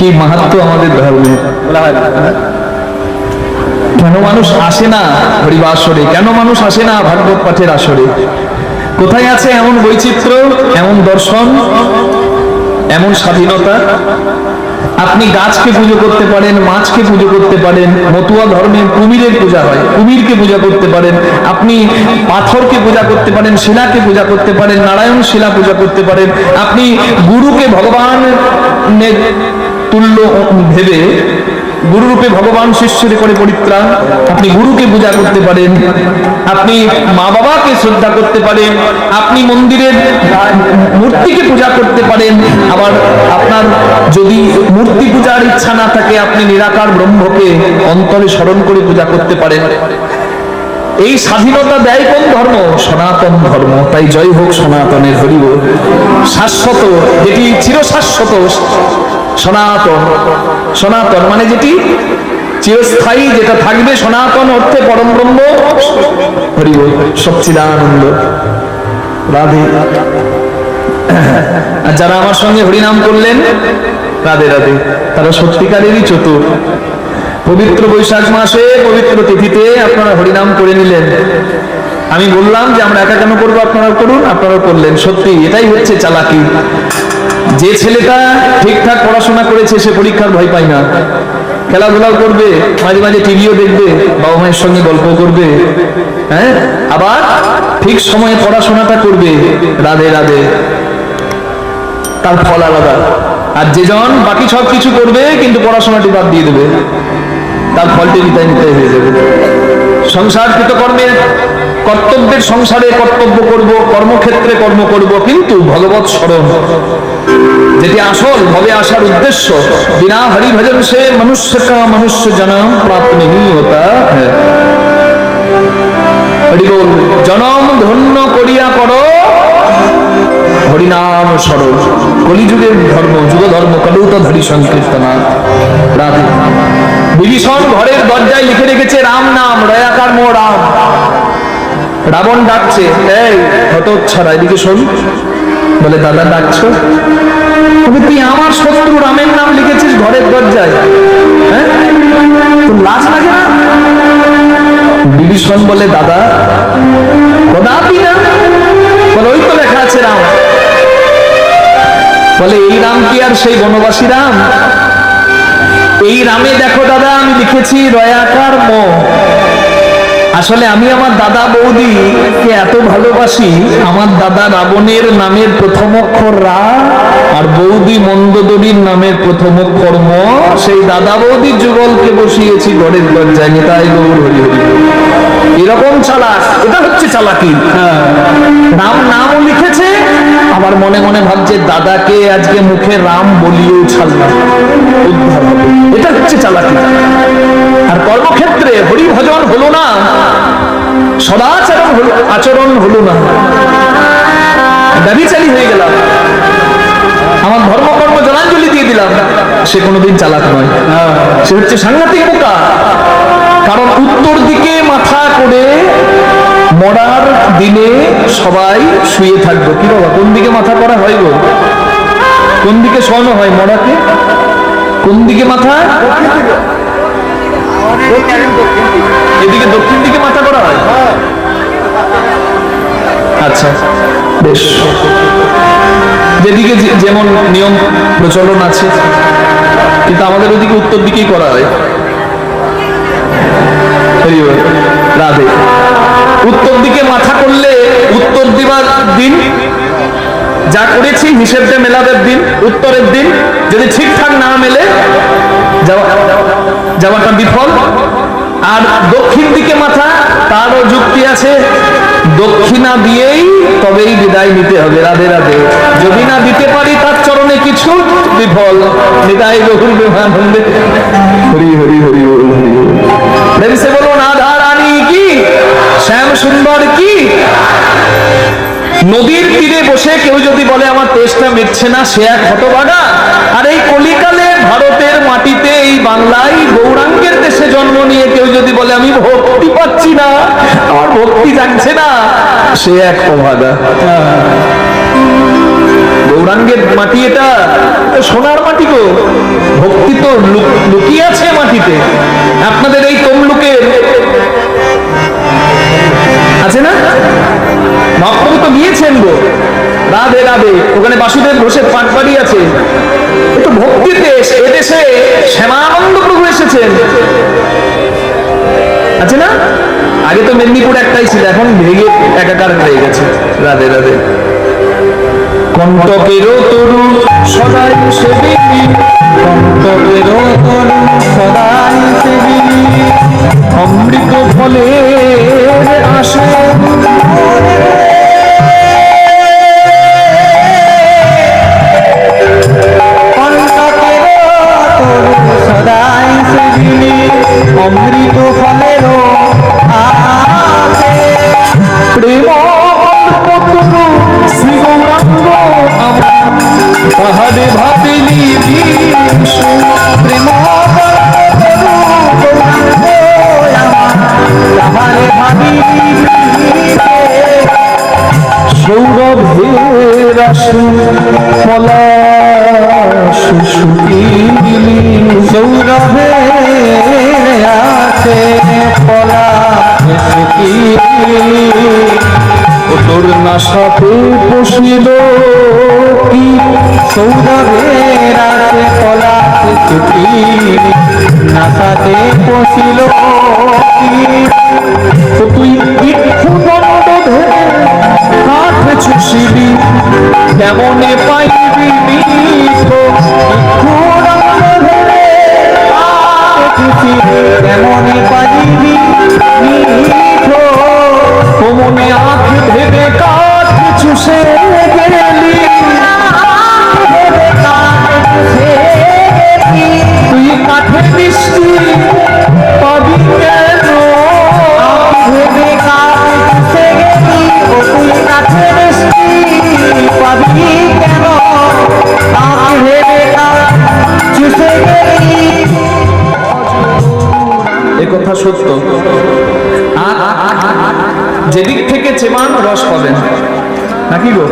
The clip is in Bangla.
কি মাহাত্ম আমাদের ধর্মে? কেন মানুষ আসে না হরিবাসরে? কেন মানুষ আসে না ভাগবত পাঠের আসরে? কোথায় আছে এমন বৈচিত্র্য, এমন দর্শন, এমন স্বাধীনতা? আপনি গাছকে পুজো করতে পারেন, মাছকে পুজো করতে পারেন, মতুয়া ধর্মের কুমিরের পূজা হয়, কুমিরকে পূজা করতে পারেন, আপনি পাথরকে পূজা করতে পারেন, শিলাকে পূজা করতে পারেন, নারায়ণ শিলা পূজা করতে পারেন, আপনি গুরুকে ভগবান তুল্য ভেবে গুরুরূপে ভগবান শিষ্যের করে পরিত্রাণ। আপনি গুরুকে পূজা করতে পারেন, আপনি মা বাবাকে শ্রদ্ধা করতে পারেন, আপনি মন্দিরের মূর্তিকে পূজা করতে পারেন। আবার আপনার যদি মূর্তি পূজার ইচ্ছা না থাকে, আপনি নিরাকার ব্রহ্মকে অন্তরে স্মরণ করে পূজা করতে পারেন। এই স্বাধীনতা দেয় কোন ধর্ম? সনাতন ধর্ম। তাই জয় হোক সনাতনের হরিব শাশ্বত যেটি চিরশাশ্বত। সনাতন। সনাতন মানে যেটি? চিরস্থায়ী যেটা থাকবে, সনাতন অর্থে পরম ব্রহ্ম। হরিব সচ্চিদানন্দ। রাধে। আর যারা আমার সঙ্গে হরিনাম করলেন, রাধে রাধে। তারা সত্যিকারেরই চতুর। পবিত্র বৈশাখ মাসে, পবিত্র তিথিতে আপনারা হরিনাম করে নিলেন। আমি বললাম যে আমরা একা কেন করব? আপনারা করুন আপনারা করলেন। সত্যি, এটাই হচ্ছে চালাকি। যে ছেলেটা ঠিকঠাক পড়াশোনা করেছে, সে পরীক্ষার ভয় পায় না। খেলাধুলাও করবে, মাঝে মাঝে টিভিও দেখবে, বাবা মায়ের সঙ্গে গল্প করবে হ্যাঁ? আবার ঠিক সময়ে পড়াশোনাটা করবে, রাধে রাধে। তার ফল আলাদা। আর যেজন বাকি সব কিছু করবে, কিন্তু পড়াশোনাটি বাদ দিয়ে দেবে। তার ফলটি নিতাই নিতাই হয়ে যাবে। সংসার কৃতকর্মের কর্তব্যের সংসারে কর্তব্য করব, কর্মক্ষেত্রে কর্ম করব, কিন্তু ভগবত স্মরণ, যেটি আসল, ভবে আসার উদ্দেশ্য, বিনা হরি ভজন সে মনুষ্য কা মনুষ্য জনম প্রাপ্তনীয়তা হরিবোল হ্যাঁ। জনম ধন্য করিয়া করো হরিনাম স্মরণ, কলিযুগের ধর্ম যুগ ধর্ম কলুত ধরি সংকীর্তনা। বিভীষণ ঘরের দরজায় লিখে রেখেছে রাম নাম। ডাকছে। এই হতচ্ছাড়া এদিকে শোন। বলে, দাদা ডাকছো? তবে তুই আমার শত্রু? রামের নাম লিখেছিস ঘরের দরজায়? হ্যাঁ? লাগে না? বিভীষণ বলে, দাদা কদাপি না? বলে, ওই তো লেখা আছে রাম। বলে, এই রাম কি আর সেই বনবাসী রাম? এই রামে দেখো দাদা, আমি লিখেছি, রয়াকার ম। আসলে আমি আমার দাদা বৌদিকে এত ভালোবাসি, আমার দাদা রাবণের নামের প্রথম অক্ষর রা আর বৌদি মন্দদরির নামের প্রথম অক্ষর ম। সেই দাদা বৌদির যুগলকে বসিয়েছি গড়ের দরজায়, নিতাই গৌর হরি এরকম চালাক, এটা হচ্ছে চালাকি। রাম নামও লিখেছে, আবার মনে মনে ভাবছে দাদাকে আজকে মুখে রাম বলিয়েও ছাড়লাম এটা হচ্ছে চালাকি। আর কর্মক্ষেত্রে হরি ভজন হলো না সদাচরণ হলো আচরণ হলো না। ব্যবিচারী হয়ে গেলাম। আমার ধর্মকর্ম জলাঞ্জলি দিয়ে দিলাম। সে কোনোদিন চালাক নয়। সে হচ্ছে সাংঘাতিক বোকা। কারণ উত্তর দিকে মাথা করে মরার দিনে সবাই শুয়ে থাকব। কি বাবা, কোন দিকে মাথা করা হয় গো? কোন দিকে শোয়ানো হয় মরাকে? কোন দিকে মাথা? এদিকে দক্ষিণ দিকে মাথা করা হয়? আচ্ছা বেশ। যেদিকে যেমন নিয়ম প্রচলন আছে, কিন্তু আমাদের ওদিকে উত্তর দিকেই করা হয়। রাধে। উত্তর দিকে মাথা করলে উত্তর দিবার দিন, যা করেছি হিসেবটা মেলাদের দিন, উত্তরের দিন, যদি ঠিকঠাক না মেলে, যাওয়া যাওয়াটা বিফল। আর দক্ষিণ দিকে মাথা, তারও যুক্তি আছে, দক্ষিণা দিয়েই তবেই বিদায় নিতে হবে, রাধে রাধে। যদি না দিতে পারি, তার চরণে কিছু বিফল। বিদায় বহুল বিমানন্দে হরি হরি হরি হরি। সে বলুন আধা রানী কি? শ্যাম সুন্দর কি? নদীর তীরে বসে কেউ যদি বলে, আমার তেষ্টা মিটছে না, সে এক হতবাগা আর এই কলিকালে এই বাংলায় গৌরাঙ্গের দেশে জন্ম নিয়ে কেউ যদি বলে, আমি ভক্তি পাচ্ছি না, আমার ভক্তি জানছে না, সে এক অভাগা গৌরাঙ্গের মাটি এটা সোনার মাটি গো। ভক্তি তো লুকিয়ে আছে মাটিতে। আপনাদের এই তমলুকের আছে না? মহাপ্রভু তো গিয়েছেন গো। রাধে রাধে। ওখানে বাসুদেব ঘোষের পাটবাড়ি আছে। এ তো ভক্তির দেশ এদেশে শ্যামানন্দ প্রভু এসেছেন। আছে না? আগে তো মেদিনীপুর একটাই ছিল, এখন ভেঙে একাকার হয়ে গেছে। রাধে রাধে। কণ্টকেরও তরু সদাই সেবিনী কণ্টকেরও তরু সদাই সেবিনী অমৃত ফলে আসে সৌরভের আসু পলাশ শুকিলি সৌরভে আছে কি? ও তোর নাশাতে পশিল কি সৌরভের আছে পলা কি? নাসাতে পশিল কি? তুই ইক্ষু ধরে কাঠ ছুসিলি কেমনে পাইবি সত্য। যেদিক থেকে চেমান রস পাবেন। নাকি গো।